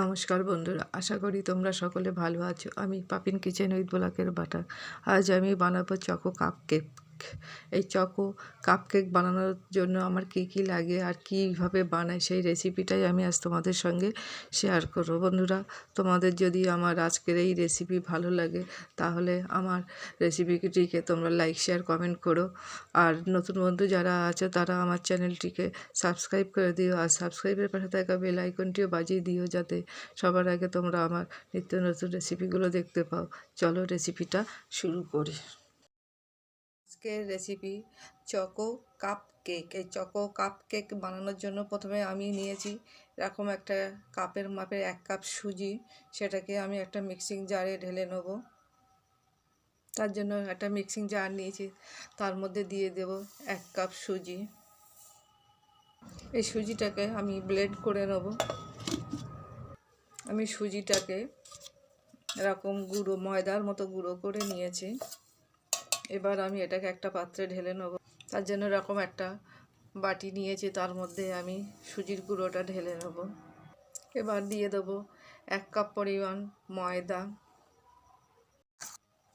নমস্কার বন্ধুরা, আশা করি তোমরা সকলে ভালো আছো। আমি পাপিন কিচেন উইথ ব্লকের বাটার। আজ আমি বানাবো চকো কাপ কেক এই চকো কাপ কেক বানানোর জন্য আমার কী কী লাগে আর কীভাবে বানাই সেই রেসিপিটাই আমি আজ তোমাদের সঙ্গে শেয়ার করব। বন্ধুরা, তোমাদের যদি আমার আজকের এই রেসিপি ভালো লাগে, তাহলে আমার রেসিপিটিকে তোমরা লাইক শেয়ার কমেন্ট করো। আর নতুন বন্ধু যারা আছে, তারা আমার চ্যানেলটিকে সাবস্ক্রাইব করে দিও আর সাবস্ক্রাইবের পাশে থাকা বেল আইকনটিও বাজিয়ে দিও যাতে সবার আগে তোমরা আমার নিত্য নতুন রেসিপিগুলো দেখতে পাও। চলো রেসিপিটা শুরু করি। আজকের রেসিপি চকো কাপ কেক এই চকো কাপ কেক বানানোর জন্য প্রথমে আমি নিয়েছি এরকম একটা কাপের মাপের এক কাপ সুজি, সেটাকে আমি একটা মিক্সিং জারে ঢেলে নেব। তার জন্য একটা মিক্সিং জার নিয়েছি, তার মধ্যে দিয়ে দেব এক কাপ সুজি। এই সুজিটাকে আমি ব্লেড করে নেব। আমি সুজিটাকে এরকম গুঁড়ো, ময়দার মতো গুঁড়ো করে নিয়েছি। এবার আমি এটাকে একটা পাত্রে ঢেলে নেব। তার জন্য এরকম একটা বাটি নিয়েছি, তার মধ্যে আমি সুজির গুঁড়োটা ঢেলে নেব। এবার দিয়ে দেবো এক কাপ পরিমাণ ময়দা।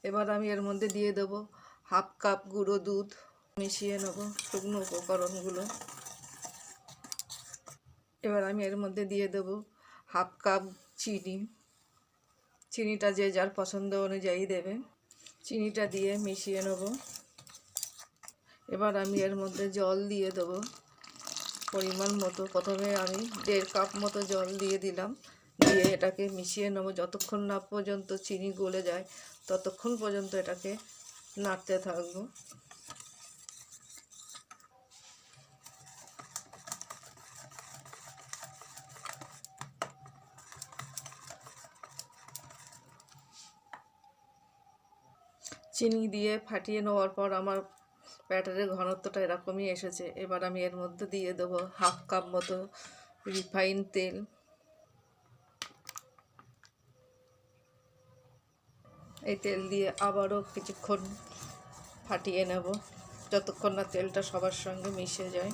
এবার আমি এর মধ্যে দিয়ে দেবো হাফ কাপ গুঁড়ো দুধ। মিশিয়ে নেব শুকনো উপকরণগুলো। এবার আমি এর মধ্যে দিয়ে দেবো হাফ কাপ চিনি। চিনিটা যে যার পছন্দ অনুযায়ী দেবে চিনিটা দিয়ে মিশিয়ে নেব। এবার আমি এর মধ্যে জল দিয়ে দেব। পরিমাণ মতো। প্রথমে আমি দেড় কাপ মতো জল দিয়ে দিলাম। দিয়ে এটাকে মিশিয়ে নেব। যতক্ষণ না পর্যন্ত চিনি গলে যায়, ততক্ষণ পর্যন্ত এটাকে নাড়তে থাকব। চিনি দিয়ে ফাটিয়ে নেওয়ার পর আমার ব্যাটারের ঘনত্বটা এরকমই এসেছে। এবার আমি এর মধ্যে দিয়ে দেবো হাফ কাপ মতো রিফাইন তেল। এই তেল দিয়ে আবারও কিছুক্ষণ ফাটিয়ে নেব, যতক্ষণ না তেলটা সবার সঙ্গে মিশে যায়।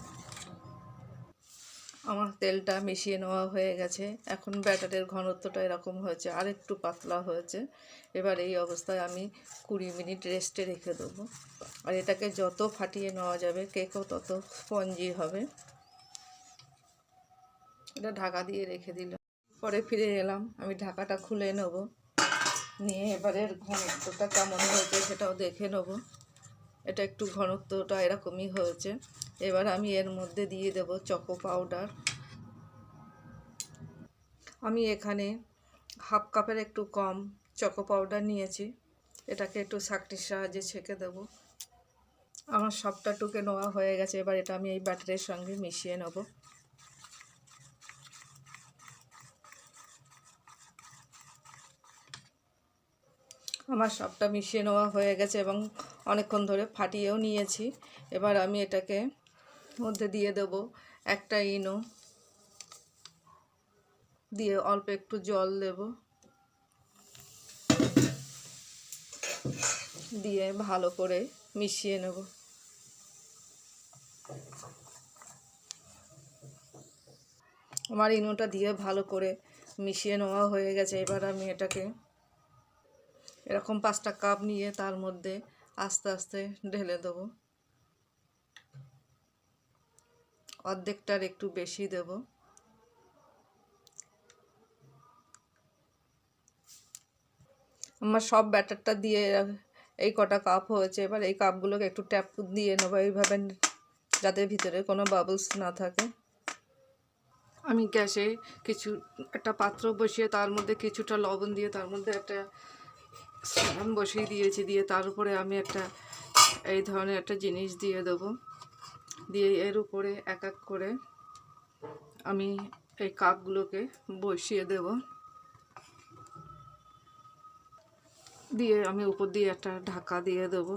আমার তেলটা মিশিয়ে নেওয়া হয়ে গেছে। এখন ব্যাটারের ঘনত্বটা এরকম হয়েছে আর একটু পাতলা হয়েছে। এবার এই অবস্থায় আমি কুড়ি মিনিট রেস্টে রেখে দেবো। আর এটাকে যত ফাটিয়ে নেওয়া যাবে, কেকও তত স্পঞ্জি হবে। এটা ঢাকা দিয়ে রেখে দিলাম। পরে ফিরে এলাম, আমি ঢাকাটা খুলে নেব। নিয়ে এবারের ঘনত্বটা কেমন হয়েছে সেটাও দেখে নেব। এটা একটু ঘনত্বটা এরকমই হয়েছে। এবার আমি এর মধ্যে দিয়ে দেব চকো পাউডার আমি এখানে হাফ কাপের একটু কম চকো পাউডার নিয়েছি। এটাকে একটু সাকটির সাহায্যে ছেঁকে দেব। আমার সবটা টুকে নেওয়া হয়ে গেছে, এবার এটা আমি এই ব্যাটারের সঙ্গে মিশিয়ে নেব। আমার সবটা মিশিয়ে নেওয়া হয়ে গেছে এবং অনেকক্ষণ ধরে ফাটিয়েও নিয়েছি। এবার আমি এটাকে মধ্যে দিয়ে দেব একটা ইনো। দিয়ে অল্প একটু জল দেব। দিয়ে ভালো করে মিশিয়ে নেব। আমার ইনোটা দিয়ে ভালো করে মিশিয়ে নেওয়া হয়ে গেছে। এবার আমি এটাকে এরকম পাঁচটা কাপ নিয়ে তার মধ্যে আস্তে আস্তে ঢেলে দেবো। অর্ধেকটার একটু বেশি দেব। আমার সব ব্যাটারটা দিয়ে এই কটা কাপ হয়েছে, এবার এই কাপগুলোকে একটু ট্যাপ দিয়ে নেব এইভাবে, যাতে ভিতরে কোনো বাবলস না থাকে। আমি গ্যাসে কিছু, একটা পাত্র বসিয়ে তার মধ্যে কিছুটা লবণ দিয়ে তার মধ্যে একটা স্যাম বসিয়ে দিয়েছি, দিয়ে তার উপরে আমি একটা, এই ধরনের একটা জিনিস দিয়ে দেবো। দিয়ে এর উপরে এক এক করে আমি এই কাপগুলোকে বসিয়ে দেব। দিয়ে আমি উপর দিয়ে একটা ঢাকা দিয়ে দেব।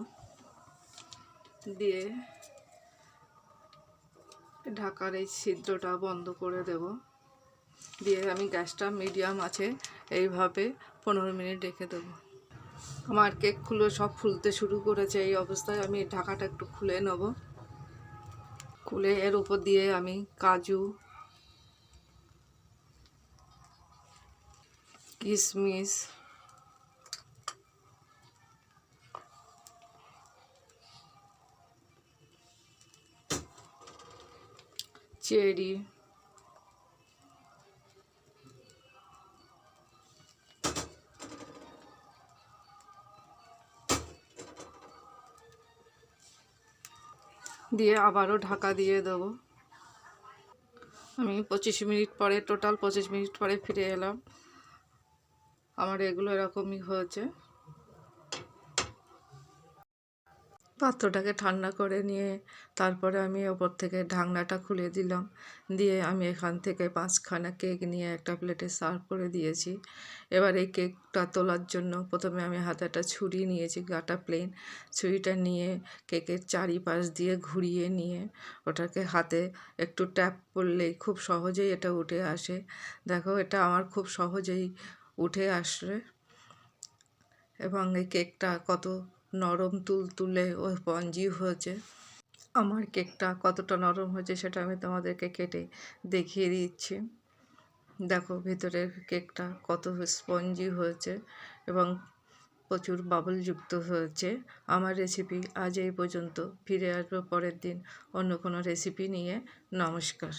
দিয়ে ঢাকার এই ছিদ্রটা বন্ধ করে দেব। দিয়ে আমি গ্যাসটা মিডিয়াম আছে, এইভাবে পনেরো মিনিট রেখে দেবো। আমার কেকগুলো সব ফুলতে শুরু করেছে, এই অবস্থায় আমি ঢাকাটা একটু খুলে নেব। খুলে এর উপর দিয়ে আমি কাজু কিশমিশ চেরি দিয়ে আবারও ঢাকা দিয়ে দেবো। আমি পঁচিশ মিনিট পরে টোটাল পঁচিশ মিনিট পরে ফিরে এলাম। আমার এগুলো এরকমই হয়েছে। পাত্রটাকে ঠান্ডা করে নিয়ে তারপরে আমি ওপর থেকে ঢাকনাটা খুলে দিলাম। দিয়ে আমি এখান থেকে পাঁচখানা কেক নিয়ে একটা প্লেটে সার্ভ করে দিয়েছি। এবার এই কেকটা তোলার জন্য প্রথমে আমি হাতে একটা ছুরি নিয়েছি, গাটা প্লেন। ছুরিটা নিয়ে কেকের চারিপাশ দিয়ে ঘুরিয়ে নিয়ে ওটাকে হাতে একটু ট্যাপ করলেই খুব সহজেই এটা উঠে আসে। দেখো, এটা আমার খুব সহজেই উঠে আসবে এবং এই কেকটা কত নরম তুলতুলে ও স্পঞ্জি হয়েছে। আমার কেকটা কতটা নরম হয়েছে সেটা আমি তোমাদেরকে কেটে দেখিয়ে দিচ্ছি। দেখো ভেতরের কেকটা কত স্পঞ্জি হয়েছে এবং প্রচুর বাবলযুক্ত হয়েছে। আমার রেসিপি আজ এই পর্যন্ত। ফিরে আসব পরের দিন অন্য কোনো রেসিপি নিয়ে। নমস্কার।